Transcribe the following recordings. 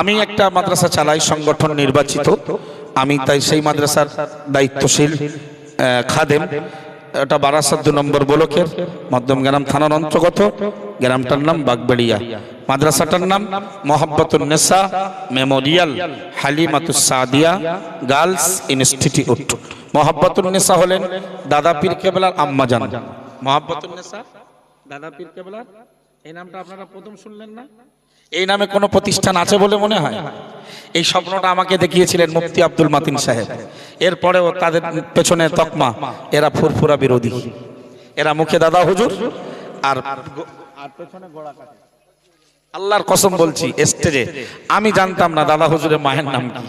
আমি একটা মাদ্রাসা চালাই, সংগঠন নির্বাচিত। আমি তাই সেই মাদ্রাসার দায়িত্বশীল খাদেম। এটা বারাসাত দু নম্বর ব্লকের মধ্যম গ্রাম, থানার অন্তর্গত। গ্রামটার নাম বাগবেড়িয়া। মাদ্রাসাটার নাম Mohabbatun Nesa memorial Halimatus Sadia girls institute. Mohabbatun Nesa হলেন দাদা পীর কেবলার আম্মা জান। মোহাব্বতুন নেসা, দাদা পীর কেবলার? এই নামটা আপনারা প্রথম শুনলেন না? এই নামে কোনো প্রতিষ্ঠান আছে বলে মনে হয়? এই স্বপ্নটা আমাকে দেখিয়েছিলেন মুফতি আব্দুল মাতিন সাহেব। এরপরেও তাদের পেছনে তকমা এরা ফুরফুরা বিরোধী। এরা মুখে দাদা হুজুর আর আল্লাহর কসম বলছি স্টেজে। আমি জানতাম না দাদা হুজুরের মায়ের নাম কি।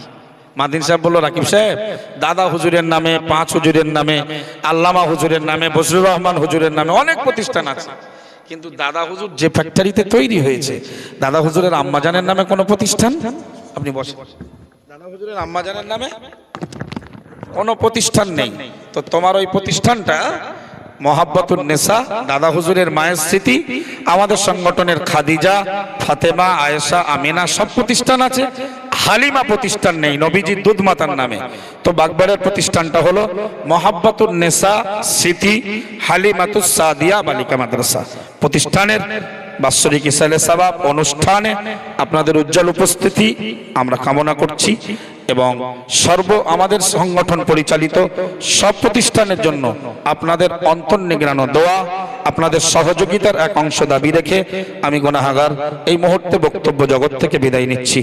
মাদিন সাহেব বলল রাকিব সাহেব দাদা হুজুরের নামে পাঁচ হুজুরের নামে আল্লামা হুজুরের নামে বসরুর রহমান হুজুরের নামে অনেক প্রতিষ্ঠান আছে। কিন্তু দাদা হুজুর যে ফ্যাক্টরিতে তৈরি হয়েছে দাদা হুজুরের আম্মাজানের নামে কোনো প্রতিষ্ঠান? আপনি বসেন। দাদা হুজুরের আম্মাজানের নামে কোনো প্রতিষ্ঠান নেই। তো তোমার ওই প্রতিষ্ঠানটা মহাব্বতুল নেসা দাদা হুজুরের মায়ের স্মৃতি আমাদের সংগঠনের খাদিজা ফাতেমা আয়েশা আমিনা সব প্রতিষ্ঠান আছে। হালিমা প্রতিষ্ঠান নেই নবীজি দুধ মাতার নামে। তো বাগবাড়ের প্রতিষ্ঠানটা হলো মহাব্বতুল নেসা স্মৃতি হালিমাতুস সাদিয়া বালিকা মাদ্রাসা। প্রতিষ্ঠানের বাৎসরিক ইসালে সাবাব, অনুষ্ঠানে আপনাদের উজ্জ্বল উপস্থিতি আমরা কামনা করছি এবং সর্ব আমাদের সংগঠন পরিচালিত সব প্রতিষ্ঠানের জন্য আপনাদের অন্তর নিগ্রানো দোয়া, আপনাদের সহযোগিতার এক অংশ দাবি রেখে আমি গোনাহাগার এই মুহূর্তে বক্তব্য জগৎ থেকে বিদায় নিচ্ছি।